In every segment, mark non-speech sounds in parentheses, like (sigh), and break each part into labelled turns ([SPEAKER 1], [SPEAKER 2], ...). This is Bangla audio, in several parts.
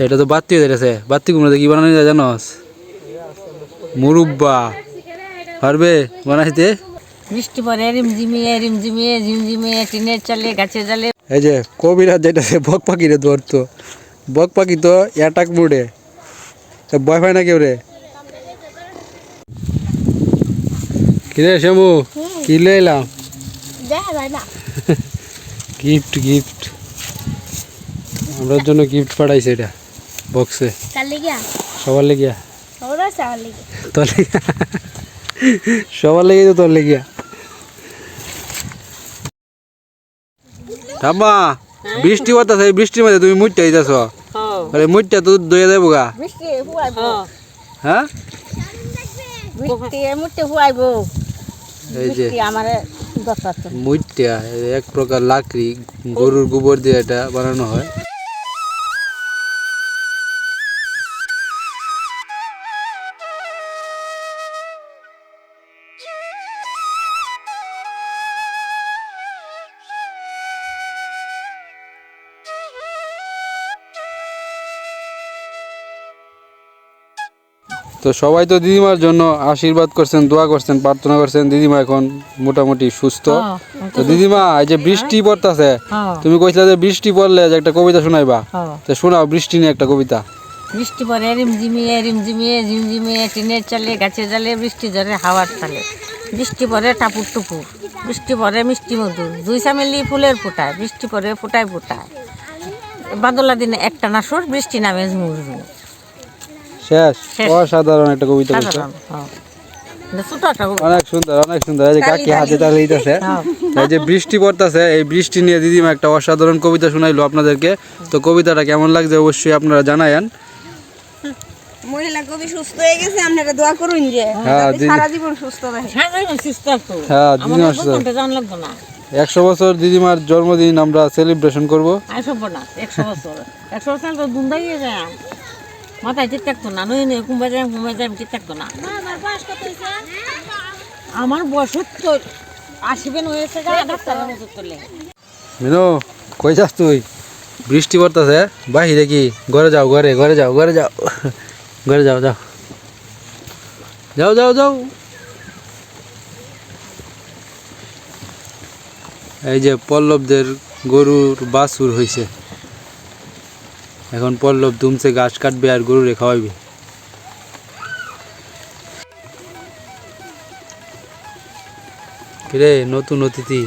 [SPEAKER 1] তো এটা তো বাত্তি হয়ে যাচ্ছে বাত্তি কুমড়া কি বানানো যায় জানোস মুরুব্বা। পারবে বানাইতে?
[SPEAKER 2] বৃষ্টি পরে রিমঝিমিয়ে রিমঝিমিয়ে ঝিমঝিমিয়ে টিনের চালে গাছে জালে
[SPEAKER 1] এই যে কবিরা যেটা সে বক পাখিরে ধরতো বক পাখি তো অ্যাটাক মুডে। ভয় পায় না কেউ রে? কিরে শ্যামু? কি এলাম? গিফট গিফট (laughs) আমরার জন্য গিফট পাঠাইছে এটা। বক্সে? সবার লেগিয়া? তোর সবার লেগে তো তোর লেগিয়া। ঠাম্মা বৃষ্টি হতাছে বৃষ্টির মধ্যে তুমি মুইটা দিতেছ? আরে মুইটা তো দইয়া দেবো গা। হ্যাঁ।
[SPEAKER 2] বৃষ্টি মুটে হুয়াইব।
[SPEAKER 1] এই যে
[SPEAKER 2] বৃষ্টি আমার দরকার তো।
[SPEAKER 1] মুইটা এক প্রকার লাকড়ি গরুর গোবর দিয়ে এটা বানানো হয়। তো সবাই তো দিদিমার জন্য আশীর্বাদ করছেন দোয়া করছেন প্রার্থনা করছেন। দিদিমা এখন মোটামুটি সুস্থ।
[SPEAKER 2] হ্যাঁ,
[SPEAKER 1] তো দিদিমা এই যে বৃষ্টি পড়তাছে
[SPEAKER 2] হ্যাঁ।
[SPEAKER 1] তুমি কইছিলে যে বৃষ্টি পড়লে যে একটা কবিতা শোনাইবা।
[SPEAKER 2] হ্যাঁ।
[SPEAKER 1] তো শোনাও বৃষ্টি নিয়ে একটা কবিতা।
[SPEAKER 2] বৃষ্টি পরে রিমঝিমিয়ে রিমঝিমিয়ে ঝিমঝিমিয়ে টিনের চালে গাছে জালে বৃষ্টি ঝরে হাওয়ার তালে। বৃষ্টি পরে টাপুর টুপুর বৃষ্টি পরে মিষ্টি মধু দুই চামেলি ফুলের ফোটায় বৃষ্টি পরে ফোটায় ফোটায়। বাদলা দিনে একটা নাসর বৃষ্টি নামে ঝুমুর ঝুমুর।
[SPEAKER 1] শেষ। অসাধারণ একটা কবিতা বলছো।
[SPEAKER 2] হ্যাঁ।
[SPEAKER 1] অনেক সুন্দর অনেক সুন্দর। এই যে কাকি হাতে তালে।
[SPEAKER 2] হ্যাঁ।
[SPEAKER 1] এই যে বৃষ্টি পড়তেছে এই বৃষ্টি নিয়ে দিদিমা একটা অসাধারণ কবিতা শোনাইলো আপনাদেরকে। তো কবিতাটা কেমন লাগছে অবশ্যই আপনারা জানায়েন।
[SPEAKER 3] মহিলা কবি সুস্থ হয়ে গেছে আপনারা দোয়া করুন যে
[SPEAKER 1] হ্যাঁ, দিদি-
[SPEAKER 3] সারা জীবন সুস্থ থাকে।
[SPEAKER 2] সুস্থ
[SPEAKER 1] হ্যাঁ,
[SPEAKER 2] না।
[SPEAKER 1] একশো বছর দিদিমার জন্মদিন আমরা সেলিব্রেশন করব।
[SPEAKER 2] না একশো বছর। একশো বছর তো দুন্দাইয়ে যায়। মাথায় ঠিক থাকতো না নই নই কুম্বাই যায় কুম্বাই যায় ঠিক থাকতো না। আমার বয়স তো আসবেন হয়েছে ডাক্তারের মতো তোলে।
[SPEAKER 1] মিনু, কই যাস তুই? বৃষ্টি পড়তেছে, বাহিরে কি? ঘরে যাও, ঘরে ঘরে যাও ঘরে যাও। ঘরে যাও যাও। যাও যাও যাও। এই যে পল্লবদের গরুর বাছুর হইছে। এখন পল্লব দুমছে ঘাস কাটবে আর গরুরে খাওয়াইবে। কিরে নতুন অতিথি।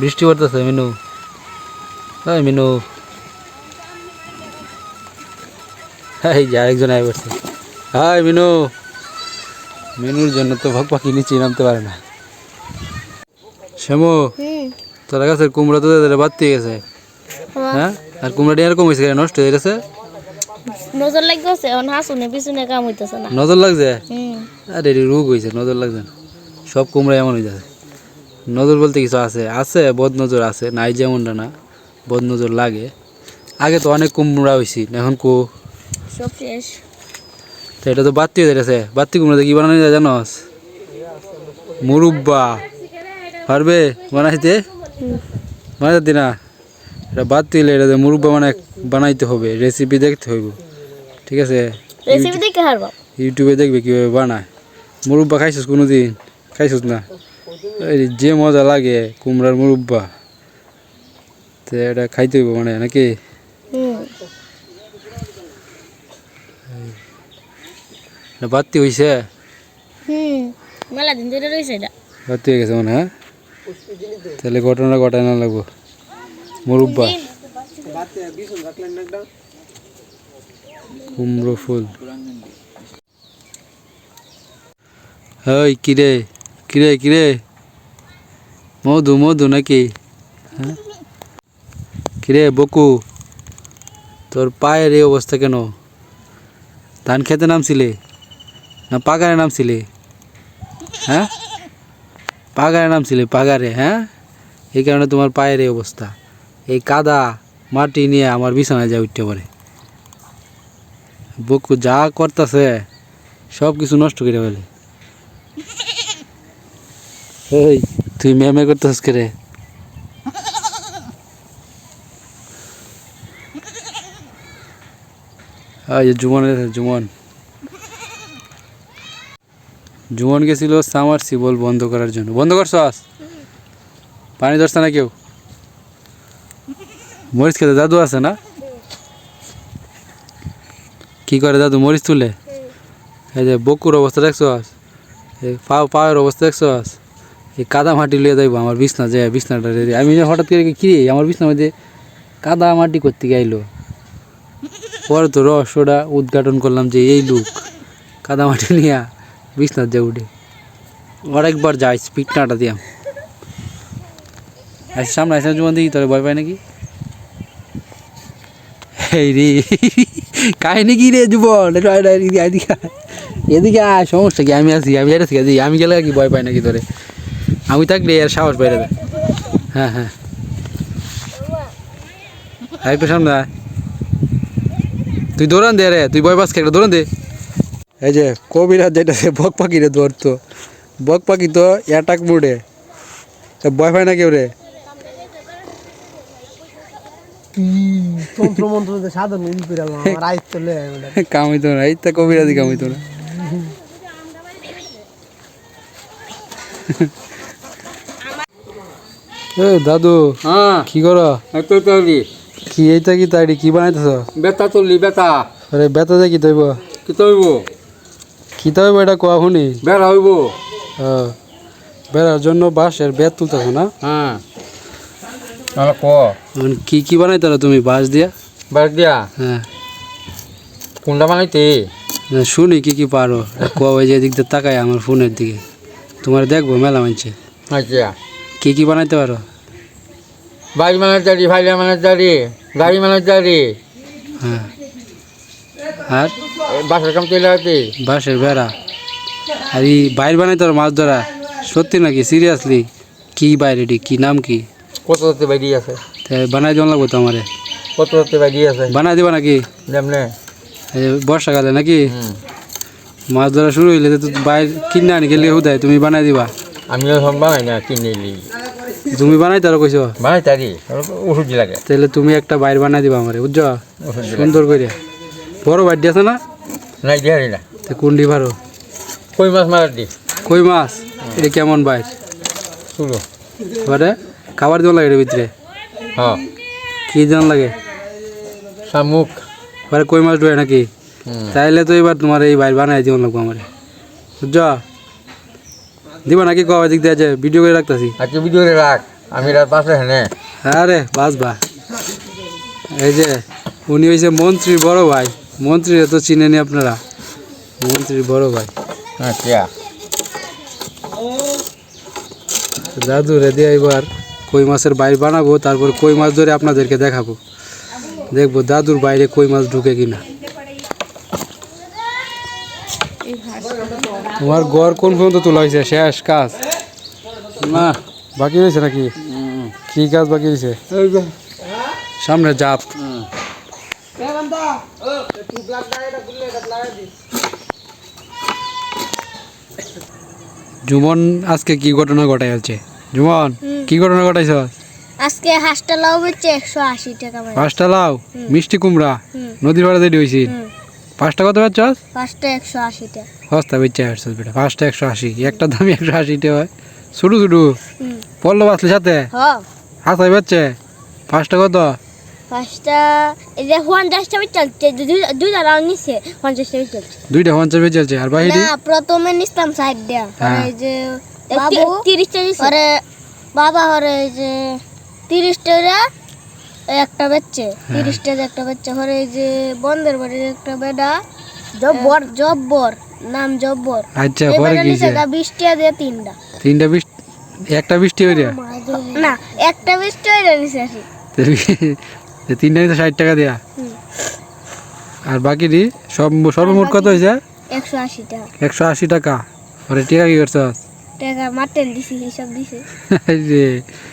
[SPEAKER 1] বৃষ্টি পড়তেছে মিনু। হ্যাঁ মিনু। এই যে আরেকজন আয় পড়ছে হাই মিনু। মিনুর জন্য তো পাখি নিচে নামতে পারে না। শ্যামু তোর গাছের কুমড়া তো তাদের গেছে। হ্যাঁ। আর কুমড়াটি এরকম হয়েছে নষ্ট হয়ে গেছে?
[SPEAKER 4] নজর লাগতেছে এখন হাসুনে পিছনে কাম হইতেছে না।
[SPEAKER 1] নজর লাগছে? আরে রোগ হয়েছে নজর লাগছে না। সব কুমড়া এমন হয়ে যাচ্ছে। নজর বলতে কিছু আছে? আছে বদ নজর আছে নাই যেমনটা না। বদ নজর লাগে। আগে তো অনেক কুমড়া হয়েছি এখন কো?
[SPEAKER 4] সব শেষ।
[SPEAKER 1] তো এটা তো বাত্তি হয়ে যাচ্ছে বাত্তি কুমড়া দিয়ে কি বানানো যায় জানোস? মুরব্বা। পারবে বানাইতে? বানাইতে না। এটা বাত্তি হলে এটা মুরব্বা মানে বানাইতে হবে রেসিপি দেখতে হইব। ঠিক আছে?
[SPEAKER 4] রেসিপি দেখে হারবা।
[SPEAKER 1] ইউটিউবে দেখবে কীভাবে বানায়। মুরব্বা খাইছিস কোনো দিন খাইছিস না? এই যে মজা লাগে কুমড়ার মুরব্বা। তো এটা খাইতে হইব মানে নাকি? বাত্তি হইছে?
[SPEAKER 4] হুম মেলা দিন ধরে রয়েছে এটা।
[SPEAKER 1] বাত্তি হয়ে গেছে মানে হ্যাঁ তাহলে ঘটনা ঘটায় না লাগবো। মুরব্বা কুমড়ো ফুল। হই কিরে? কিরে কিরে? মধু মধু নাকি? হ্যাঁ? কিরে বকু, তোর পায়ের এই অবস্থা কেন? ধান খেতে নামছিলে? না পাগারে নামছিলে? হ্যাঁ? পাগারে নামছিলে, পাগারে হ্যাঁ? এই কারণে তোমার পায়ের এই অবস্থা। এই কাদা মাটি নিয়ে আমার বিছানায় যায় উঠতে পারে। বকু যা করতেছে, সব কিছু নষ্ট করে ফেলে। তুই মেমে করতেছিস কে রে? এই জুমন জুমন। জুমন গেছিল সামার সিবল বন্ধ করার জন্য। বন্ধ করছ আস পানি ধরছে না কেউ? মরিচ খেতে দাদু আছে না? কি করে দাদু, মরিচ তুলে? এই যে বকুর অবস্থা দেখছ আস পাও পায়ের অবস্থা দেখছ আস এই কাদা মাটি লিয়ে যাইবো আমার বিছনা যে বিছনাটা আমি হঠাৎ করে কি আমার বিছনার মধ্যে কাদা মাটি করতে গাইলো পরে তো রহস্যটা উদ্ঘাটন করলাম যে এই লুক কাদা মাটি নিয়ে বিছনার যে উঠে অনেকবার যাই স্পিড নাটা দিয়াম আচ্ছা সামনে আসে জুমান দেখি তোর ভয় পায় নাকি? এই রে, কাহিনী কি রে যুবন এদিকে এদিকে আয়। সমস্যা কি? আমি আছি, আমি থেকে আছি। আমি গেলে কি ভয় পাই নাকি তোরে? আমি থাকলে আর সাহস বাইরে দেয় হ্যাঁ হ্যাঁ। একটু সামনে তুই দৌড়ান দে রে তুই বয় পাস একটা দৌড়ান দে। এই যে কবিরা যেটা সে বক পাখি রে ধরতো বক পাখি তো অ্যাটাক মোডে ভয় পায় না কেউ রে? না এই তো কবিরাজি না। এ দাদু
[SPEAKER 5] হ্যাঁ।
[SPEAKER 1] কি করো? কি এইটা কি তাইডি কি বানাইতেছ?
[SPEAKER 5] বেতা তুললি বেতা।
[SPEAKER 1] আরে বেতা দে কি তৈব?
[SPEAKER 5] কি তৈব?
[SPEAKER 1] কি তৈব এটা কোয়া শুনি?
[SPEAKER 5] বেড়া হইব।
[SPEAKER 1] বেড়ার জন্য বাঁশের বেত তুলতেছ না?
[SPEAKER 5] হ্যাঁ ক।
[SPEAKER 1] কি কি বানাইতে তুমি বাঁশ দিয়া?
[SPEAKER 5] বেড় দিয়া?
[SPEAKER 1] হ্যাঁ
[SPEAKER 5] কোনটা বানাইতে?
[SPEAKER 1] না, শুনি কি কি পারো কোয়া ওই যে এদিক দিয়ে তাকায় আমার ফোনের দিকে। তোমার দেখব মেলা মানছে।
[SPEAKER 5] আচ্ছা।
[SPEAKER 1] কি কি বানাইতে পারো
[SPEAKER 5] মানের দাড়ি ভাইলা দাড়ি গাড়ি মানের দাড়ি।
[SPEAKER 1] হ্যাঁ। আর?
[SPEAKER 5] বাসের কাম চলে আছে
[SPEAKER 1] বাঁশের বেড়া। আর এই বাইর বানাইতে পারো মাছ ধরা সত্যি নাকি? সিরিয়াসলি কি বাইরে এটি? কি নাম কি?
[SPEAKER 5] কত রাতে বাইরি আছে।
[SPEAKER 1] বানাই জন লাগবো তো আমারে
[SPEAKER 5] কত রাতে বাইরি আছে।
[SPEAKER 1] বানাই দিবা নাকি?
[SPEAKER 5] যেমনে
[SPEAKER 1] বর্ষাকালে নাকি? মাছ ধরা শুরু হইলে তো বাইর কিনে আনি গেলে হুদায় তুমি বানাই দিবা।
[SPEAKER 5] আমিও বানাই না কিনে
[SPEAKER 1] তুমি বানাই তারও কইছো?
[SPEAKER 5] বানাই তারি ওষুধ লাগে।
[SPEAKER 1] তাহলে তুমি একটা বাইর বানাই দিবা আমারে বুঝছ? সুন্দর করে বড় বাইর আছে না?
[SPEAKER 5] নাই দিহারি না।
[SPEAKER 1] তো কুন্ডি ভারো।
[SPEAKER 5] কই মাছ মারার দি?
[SPEAKER 1] কই মাছ? এটা কেমন বাইর?
[SPEAKER 5] শুনো।
[SPEAKER 1] এবারে খাবার দেওয়া লাগে এর ভিতরে।
[SPEAKER 5] হ্যাঁ।
[SPEAKER 1] কি জন লাগে?
[SPEAKER 5] শামুক।
[SPEAKER 1] এবারে কই মাছ ঢোয় নাকি? তাইলে তো এবার তোমার এই বাইর বানাই দিও লাগবো আমার। বুঝছ? দিবা নাকি কবে দিক দিয়ে ভিডিও করে রাখতেছি।
[SPEAKER 5] আজকে ভিডিও করে রাখ আমি রাত পাশে হ্যাঁ
[SPEAKER 1] আরে বাসবা এই যে উনি হয়েছে মন্ত্রীর বড় ভাই। মন্ত্রী তো চিনেনি আপনারা? মন্ত্রীর বড় ভাই।
[SPEAKER 5] আচ্ছা।
[SPEAKER 1] দাদু রে দিয়ে এবার কই মাছের বাইর বানাবো তারপর কই মাছ ধরে আপনাদেরকে দেখাবো। দেখব দাদুর বাইরে কই মাছ ঢুকে কিনা। তোমার গড় কোন পর্যন্ত তোলা হয়েছে? শেষ কাজ। না। বাকি রয়েছে নাকি? কি কাজ বাকি রয়েছে? সামনে জাপ। জুমন আজকে কি ঘটনা ঘটাই আছে জুমন কি ঘটনা ঘটাইছ?
[SPEAKER 4] আজকে হাঁসটা লাউ বেচছে একশো আশি টাকা ভাই
[SPEAKER 1] পাঁচটা লাউ? মিষ্টি কুমড়া? নদীর পাড়া দিয়ে হয়েছি?
[SPEAKER 4] হুম।
[SPEAKER 1] পাঁচটা কত পাচ্ছ
[SPEAKER 4] পাঁচটা একশো আশি টাকা
[SPEAKER 1] সস্তা বেচে আসছো বেটা পাঁচটা একশো আশি একটা দামি একশো আশিটা হয়। শুধু শুধু পড়ল বাঁচলে সাথে? হাসাই বাচ্চে পাঁচটা কত?
[SPEAKER 4] পাঁচটা এই যে পঞ্চাশটা বেচ চলছে দুই- দুইটা রাউন্ড নিচ্ছে পঞ্চাশটা বেচ চলছে।
[SPEAKER 1] দুইটা পঞ্চাশ বেচে চলছে। আর
[SPEAKER 4] না প্রথমে নিছিলাম ষাট দেয়া।
[SPEAKER 1] হ্যাঁ।
[SPEAKER 4] এই যে বাবু? তিরিশটা আরে বাবা হরে এই যে তিরিশটা একটা বেচছে তিরিশটা একটা বেচছে হরে এই যে বন্ধের বাড়ির একটা বেডা জব্বর। জব্বর নাম জব্বর।
[SPEAKER 1] আচ্ছা পরে
[SPEAKER 4] বেডা
[SPEAKER 1] কি হয়েছে?
[SPEAKER 4] বৃষ্টি দিয়ে তিনটা।
[SPEAKER 1] তিনটা বৃষ্টি একটা বৃষ্টি হয়ে যায়
[SPEAKER 4] না একটা বৃষ্টি হয়ে নিচে আসি
[SPEAKER 1] তিনটা নিতে ষাট টাকা দেয়া? আর বাকি দি সব সর্বমোট কত হয়েছে
[SPEAKER 4] একশো আশি টাকা।
[SPEAKER 1] একশো আশি টাকা। পরে টিকা কি করছ?
[SPEAKER 4] টাকা মাটেন দিছি হিসাব দিছে। (laughs)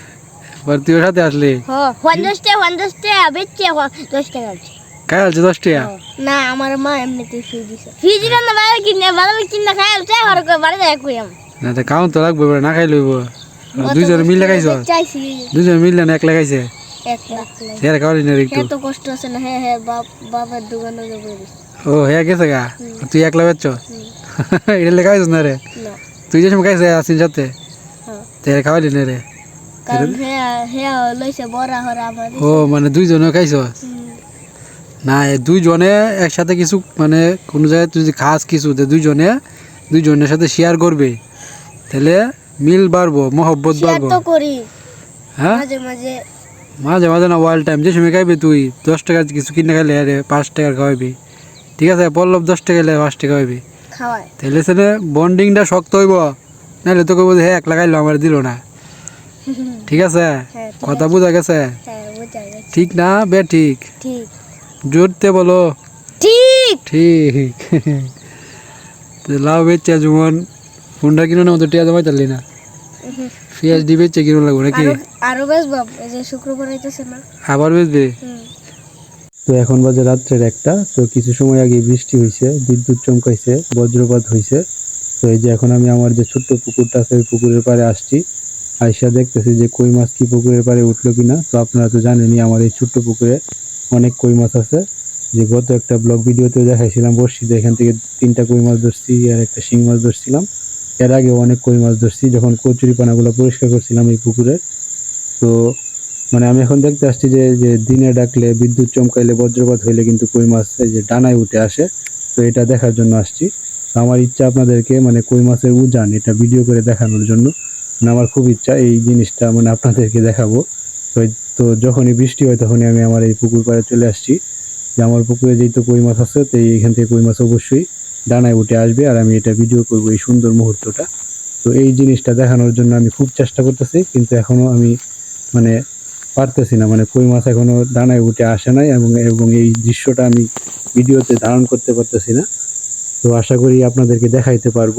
[SPEAKER 1] রে পর তুই ওর সাথে আসলি?
[SPEAKER 4] হ পঞ্চাশ টাকা পঞ্চাশ টাকা বেচছে দশ টাকা।
[SPEAKER 1] খাই আলছে দশ টাকা
[SPEAKER 4] না আমার মা এমনিতে ফি দিছে। ফি দিবেন না বাইরে কিনে বাজারে কিনে খাই আলছে আর বাড়ি যায় কই
[SPEAKER 1] না তো খাওন তো লাগবে না খাই লইব। দুইজন মিলে খাইছ? দুইজন মিললে না
[SPEAKER 4] এক লাখ
[SPEAKER 1] হের খাওয়ালি না একটু?
[SPEAKER 4] হ্যাঁ কষ্ট আছে না হ্যাঁ হ্যাঁ বাপ বাবার দোকানে যাব
[SPEAKER 1] ও হ্যাঁ গেছে গা? তুই একলা বেচছ? (laughs) এটা লেখা না রে? তুই যে সময় খাইছে আসিন সাথে?
[SPEAKER 4] হ্যাঁ।
[SPEAKER 1] তেরে খাওয়ালি না রে?
[SPEAKER 4] কারণ হ্যাঁ হ্যাঁ লইছে বড়া হরা আমার
[SPEAKER 1] ও মানে দুইজনে খাইছ? না দুইজনে একসাথে কিছু মানে কোনো জায়গায় তুই যদি খাস কিছু দুইজনে দুইজনের সাথে শেয়ার করবে। তাহলে মিল বাড়বো মহব্বত বাড়বো হ্যাঁ?
[SPEAKER 4] মাঝে মাঝে
[SPEAKER 1] না ওয়াল টাইম যে সময় খাইবে তুই দশ টাকার কিছু কিনে খাইলে আরে পাঁচ টাকার খাওয়াবি। ঠিক আছে পল্লব দশ টাকা এলে পাঁচ টাকা খাওয়াবি। তাহলে সেটা বন্ডিংটা শক্ত হইব। নাহলে তোকে বলতে হ্যাঁ এক লাগাইলো আমার দিল না। (laughs) ঠিক আছে?
[SPEAKER 4] হ্যাঁ
[SPEAKER 1] কথা বোঝা গেছে?
[SPEAKER 4] হ্যাঁ গেছে।
[SPEAKER 1] ঠিক না? বে ঠিক।
[SPEAKER 4] ঠিক।
[SPEAKER 1] জোরতে বলো।
[SPEAKER 4] ঠিক।
[SPEAKER 1] ঠিক। (laughs) তো লাভ বেচছে জুমন ফোনটা কিনো না মতো টিয়া জমাই তারলি না। (laughs) পিএইচডি বেচছে কিনো লাগবো নাকি?
[SPEAKER 4] আরও বাপ যে শুক্রবার আইতেছে না।
[SPEAKER 1] আবার বেচবে? তো এখন বাজে রাত্রের একটা তো কিছু সময় আগে বৃষ্টি হয়েছে বিদ্যুৎ চমকাইছে বজ্রপাত হয়েছে তো এই যে এখন আমি আমার যে ছোট্ট পুকুরটা আছে ওই পুকুরের পাড়ে আসছি। আইসা দেখতেছি যে কই মাছ কি পুকুরের পাড়ে উঠল কিনা, তো আপনারা তো জানেনই আমার এই ছোট্ট পুকুরে অনেক কই মাছ আছে। যে গত একটা ব্লগ ভিডিওতেও দেখাইছিলাম বর্ষিতে এখান থেকে তিনটা কই মাছ ধরছি আর একটা শিং মাছ ধরছিলাম। এর আগে অনেক কই মাছ ধরছি, যখন কচুরি পানাগুলো পরিষ্কার করছিলাম এই পুকুরে। তো মানে আমি এখন দেখতে আসছি যে যে দিনে ডাকলে, বিদ্যুৎ চমকাইলে, বজ্রপাত হইলে কিন্তু কই মাছ এই যে ডানায় উঠে আসে। তো এটা দেখার জন্য আসছি। আমার ইচ্ছা আপনাদেরকে মানে কই মাছের উজান এটা ভিডিও করে দেখানোর জন্য। মানে আমার খুব ইচ্ছা এই জিনিসটা মানে আপনাদেরকে দেখাবো। তো যখনই বৃষ্টি হয় তখনই আমি আমার এই পুকুর পাড়ে চলে আসছি। যে আমার পুকুরে যেই তো কই মাছ আছে, তো এইখান থেকে কই মাছ অবশ্যই ডানায় উঠে আসবে আর আমি এটা ভিডিও করব এই সুন্দর মুহূর্তটা। তো এই জিনিসটা দেখানোর জন্য আমি খুব চেষ্টা করতেছি, কিন্তু এখনও আমি মানে পারতেছি না। মানে কই মাছ এখনও ডানায় উঠে আসে নাই এবং এবং এই দৃশ্যটা আমি ভিডিওতে ধারণ করতে পারতেছি না। তো আশা করি আপনাদেরকে দেখাইতে পারব।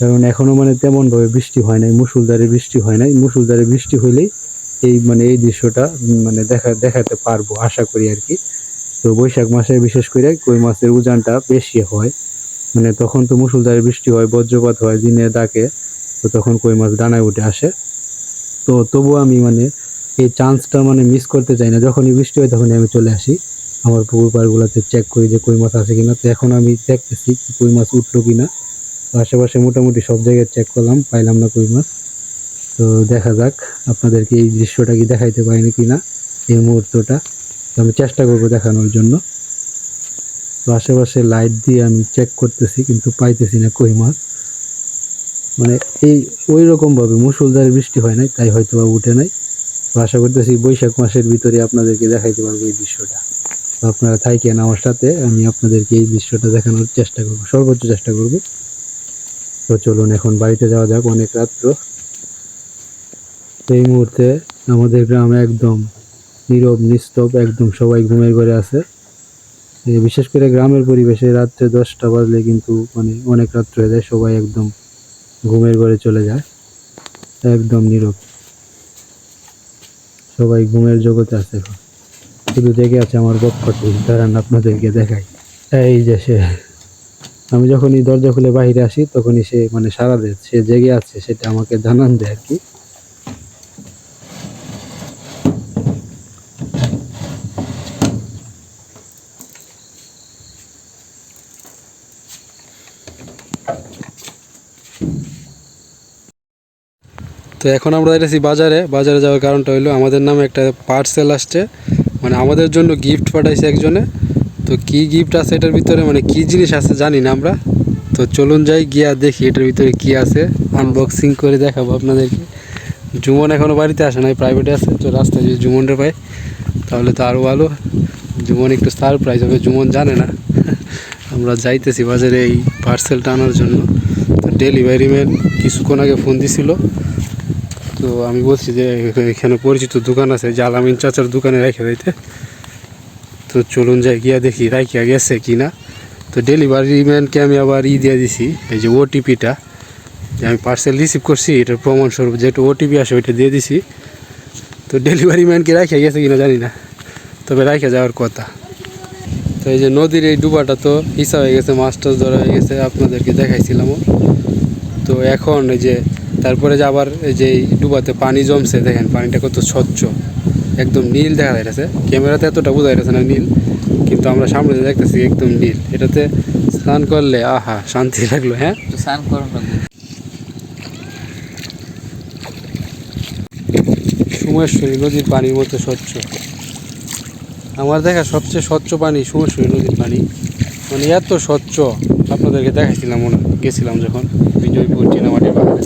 [SPEAKER 1] কারণ এখনও মানে তেমন ভাবে বৃষ্টি হয় নাই মুসুলধারে বৃষ্টি হয় নাই। মুসুলধারে বৃষ্টি হইলেই এই মানে এই দৃশ্যটা মানে দেখা, দেখাতে পারব আশা করি আর কি। তো বৈশাখ মাসে বিশেষ করে কই মাছের উজানটা বেশি হয়। মানে তখন তো মুসুলধারে বৃষ্টি হয়, বজ্রপাত হয় দিনে ডাকে তো তখন কই মাছ ডানায় উঠে আসে। তো তবুও আমি মানে এই চান্সটা মানে মিস করতে চাই না। যখনই বৃষ্টি হয় তখনই আমি চলে আসি। আমার পুকুর পাড়গুলোতে চেক করি যে কই মাছ আছে কিনা। তো এখন আমি দেখতেছি কই মাছ উঠল কিনা। আশেপাশে মোটামুটি সব জায়গায় চেক করলাম, পাইলাম না কই মাছ। তো দেখা যাক আপনাদেরকে এই দৃশ্যটা কি দেখাইতে পারিনি কিনা এই মুহূর্তটা। আমি চেষ্টা করব দেখানোর জন্য। তো আশেপাশে লাইট দিয়ে আমি চেক করতেছি, কিন্তু পাইতেছি না কই মাছ। মানে এই ওই রকমভাবে মুসুলধারে বৃষ্টি হয় নাই, তাই হয়তো বা উঠে নাই। তো আশা করতেছি বৈশাখ মাসের ভিতরে আপনাদেরকে দেখাইতে পারব এই দৃশ্যটা। আপনারা থাকেন আমার সাথে, আমি আপনাদেরকে এই দৃশ্যটা দেখানোর চেষ্টা করব, সর্বোচ্চ চেষ্টা করব। তো চলুন এখন বাড়িতে যাওয়া যাক অনেক রাত্র। এই মুহূর্তে আমাদের গ্রামে একদম নীরব, নিস্তব, একদম সবাই ঘুমের ঘরে আছে। বিশেষ করে গ্রামের পরিবেশে রাত্রে দশটা বাজলে কিন্তু মানে অনেক রাত্র হয়ে যায়, সবাই একদম ঘুমের ঘরে চলে যায়। একদম নীরব। সবাই ঘুমের জগতে আছে এখন। শুধু জেগে আছে আমার পক্ষটি দাঁড়ান আপনাদেরকে দেখাই। এই যে সে। আমি যখনই দরজা খুলে বাইরে আসি, তখনই সে মানে সারা দেয়, সে জেগে আছে, সেটা আমাকে জানান দেয় আর কি। তো এখন আমরা এসেছি বাজারে। বাজারে যাওয়ার কারণটা হলো আমাদের নামে একটা পার্সেল আসছে। মানে আমাদের জন্য গিফট পাঠাইছে একজনে। তো কি গিফট আছে এটার ভিতরে? মানে কি জিনিস আছে জানি না আমরা। তো চলুন যাই, গিয়া দেখি এটার ভিতরে কি আছে। আনবক্সিং করে দেখাবো আপনাদেরকে। জুমন এখনও বাড়িতে আসে নাই প্রাইভেটে আছে। তো রাস্তায় যদি জুমনটা পাই, তাহলে তো আরও ভালো। জুমন একটু সারপ্রাইজ হবে, জুমন জানে না। আমরা যাইতেছি বাজারে এই পার্সেলটা আনার জন্য। তো ডেলিভারি ম্যান কিছুক্ষণ আগে ফোন দিছিল। তো আমি বলছি যে, এখানে পরিচিত দোকান আছে, যে আলামিন চাচার দোকানে রেখে দিতে তো চলুন যাই, গিয়া দেখি রাখিয়া গেছে কি না তো ডেলিভারি ম্যানকে আমি আবার ই দিয়ে দিছি, এই যে ওটিপিটা যে আমি পার্সেল রিসিভ করছি, এটার প্রমাণস্বরূপ যেটা ওটিপি আসে, ওইটা দিয়ে দিছি। তো ডেলিভারি ম্যানকে রাখে গেছে কিনা জানি না, তবে রাখে যাওয়ার কথা। তো এই যে নদীর এই ডুবাটা তো হিসা হয়ে গেছে, মাছ টাছ ধরা হয়ে গেছে, আপনাদেরকে দেখাইছিলামও তো এখন এই যে, তারপরে যে আবার এই যে ডুবাতে পানি জমছে, দেখেন, পানিটা কত স্বচ্ছ। একদম নীল দেখা যাইতেছে। ক্যামেরাতে এতটা বোঝা যাচ্ছে না নীল কিন্তু আমরা সামনে দেখতেছি একদম নীল। এটাতে স্নান করলে আহা শান্তি লাগল হ্যাঁ?
[SPEAKER 5] স্নান করুন
[SPEAKER 1] সুমেশ্বরী নদীর পানির মতো স্বচ্ছ। আমার দেখা সবচেয়ে স্বচ্ছ পানি সুমেশ্বরী নদীর পানি। মানে এত স্বচ্ছ আপনাদেরকে দেখাইছিলাম মনে গেছিলাম যখন বিজয়পুর চিনামাটির বাগানে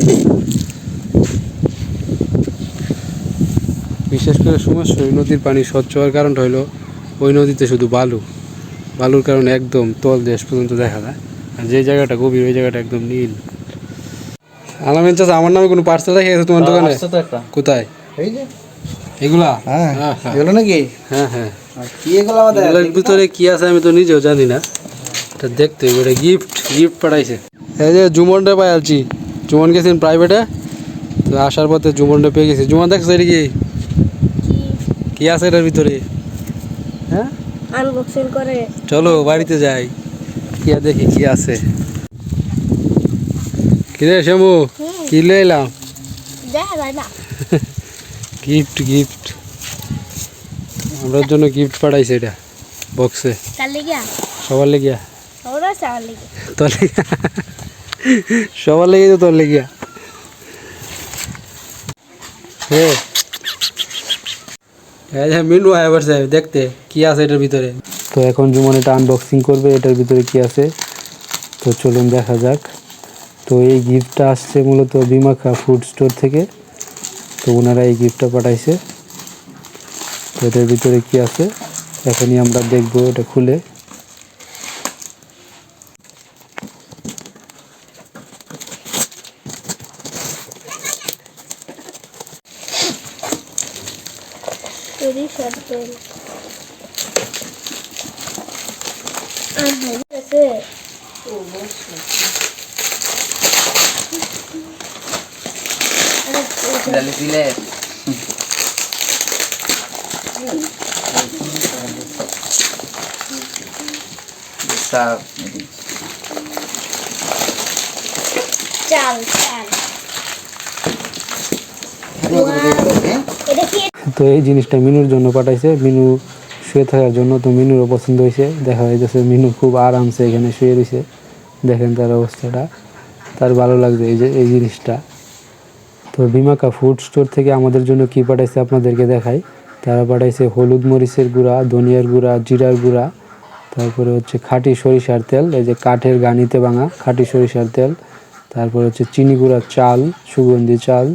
[SPEAKER 1] বিশেষ করে সুমেশ্বরী নদীর পানি স্বচ্ছ হওয়ার কারণটা হলো ওই নদীতে শুধু বালু। বালুর কারণে একদম তল দেশ পর্যন্ত দেখা যায়। আর যে জায়গাটা গভীর ওই জায়গাটা একদম নীল। আলামিন চাচা আমার নামে কোনো পার্সেল রেখে গেছে তোমার দোকানে? কোথায়?
[SPEAKER 6] এই যে।
[SPEAKER 1] এগুলা?
[SPEAKER 6] হ্যাঁ
[SPEAKER 1] হ্যাঁ, হ্যাঁ।
[SPEAKER 6] এগুলো নাকি?
[SPEAKER 1] হ্যাঁ হ্যাঁ।
[SPEAKER 6] কি এগুলো আমাদের
[SPEAKER 1] এগুলোর ভিতরে কি আছে আমি তো নিজেও জানি না। এটা দেখতে এটা গিফট গিফট পাঠাইছে। এই যে জুমনটা পাই আলছি জুমন গেছেন প্রাইভেটে তো আসার পথে জুমনটা পেয়ে গেছি। জুমন দেখছ এটা কি? কি আছে এটার ভিতরে? হ্যাঁ?
[SPEAKER 4] আনবক্সিং করে।
[SPEAKER 1] চলো বাড়িতে যাই। কি দেখি কি আছে। কিরে শ্যামু কি লে এলাম?
[SPEAKER 4] দেখা যায় না
[SPEAKER 1] গিফট গিফট আমরার জন্য গিফট পাঠাইছে এটা বক্সে সবার লেগিয়া
[SPEAKER 4] লেগে।
[SPEAKER 1] তোর সবার লেগে তো তোর লেগিয়া হে এই যে মিনু আয় বসে, দেখতে, কি আছে এটার ভিতরে? তো এখন জুমন এটা আনবক্সিং করবে, এটার ভিতরে কি আছে? তো চলুন দেখা যাক। তো এই গিফটটা আসছে মূলত বিমাখা ফুড স্টোর থেকে। তো ওনারা এই গিফটটা পাঠাইছে। তো এটার ভিতরে কি আছে? এখনই আমরা দেখব, এটা খুলে
[SPEAKER 4] সরিষার তেল আর হয়ে গেছে
[SPEAKER 5] ডালি দিলে
[SPEAKER 4] কি
[SPEAKER 1] তো এই জিনিসটা মিনুর জন্য পাঠাইছে। মিনু শুয়ে থাকার জন্য তো মিনুরও পছন্দ হয়েছে দেখা যাইতেছে মিনু খুব আরামসে এখানে শুয়ে রয়েছে দেখেন তার অবস্থাটা। তার ভালো লাগবে এই যে এই জিনিসটা। তো বিমাকা ফুড স্টোর থেকে আমাদের জন্য কি পাঠাইছে আপনাদেরকে দেখাই। তারা পাঠাইছে হলুদ মরিচের গুঁড়া, ধনিয়ার গুঁড়া, জিরার গুঁড়া, তারপরে হচ্ছে খাঁটি সরিষার তেল, এই যে কাঠের গানিতে ভাঙা খাঁটি সরিষার তেল, তারপর হচ্ছে চিনি গুঁড়া, চাল, সুগন্ধি চাল,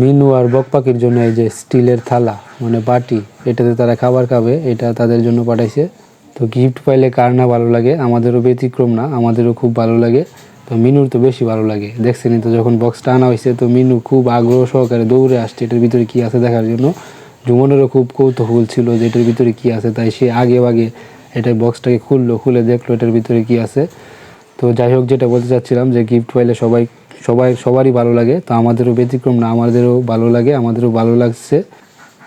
[SPEAKER 1] মিনু আর বকপাকির জন্য এই যে স্টিলের থালা মানে বাটি, এটাতে তারা খাবার খাবে, এটা তাদের জন্য পাঠাইছে। তো গিফট পাইলে কার না ভালো লাগে? আমাদেরও ব্যতিক্রম না, আমাদেরও খুব ভালো লাগে। তো মিনুর তো বেশি ভালো লাগে। দেখছেনই তো যখন বক্সটা আনা হয়েছে তো মিনু খুব আগ্রহ সহকারে দৌড়ে আসছে, এটার ভিতরে কি আছে দেখার জন্য? জুমনেরও খুব কৌতূহল ছিল যে এটার ভিতরে কী আছে, তাই সে আগে আগে এটা বক্সটাকে খুললো, খুলে দেখল এটার ভিতরে কী আছে। তো যাই হোক, যেটা বলতে চাচ্ছিলাম যে গিফট পাইলে সবাই সবাই, সবারই ভালো লাগে, তো আমাদেরও ব্যতিক্রম না, আমাদেরও ভালো লাগে, আমাদেরও ভালো লাগছে।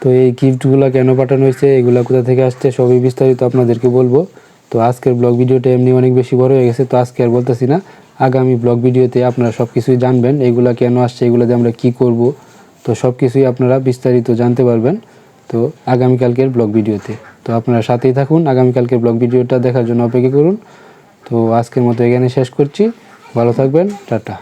[SPEAKER 1] তো এই গিফটগুলো কেন পাঠানো হয়েছে এগুলো কোথা থেকে আসছে, সবই বিস্তারিত আপনাদেরকে বলব। তো আজকের ব্লগ ভিডিওটা এমনি অনেক বেশি বড় হয়ে গেছে, তো আজকে আর বলতেছি না। আগামী ব্লগ ভিডিওতে আপনারা সব কিছুই জানবেন, এগুলা কেন আসছে এগুলোতে আমরা কি করব। তো সব কিছুই আপনারা বিস্তারিত জানতে পারবেন, তো আগামীকালকের ব্লগ ভিডিওতে। তো আপনারা সাথেই থাকুন আগামীকালকের ব্লগ ভিডিওটা দেখার জন্য অপেক্ষা করুন। তো আজকের মতো এখানে শেষ করছি, ভালো থাকবেন, টাটা।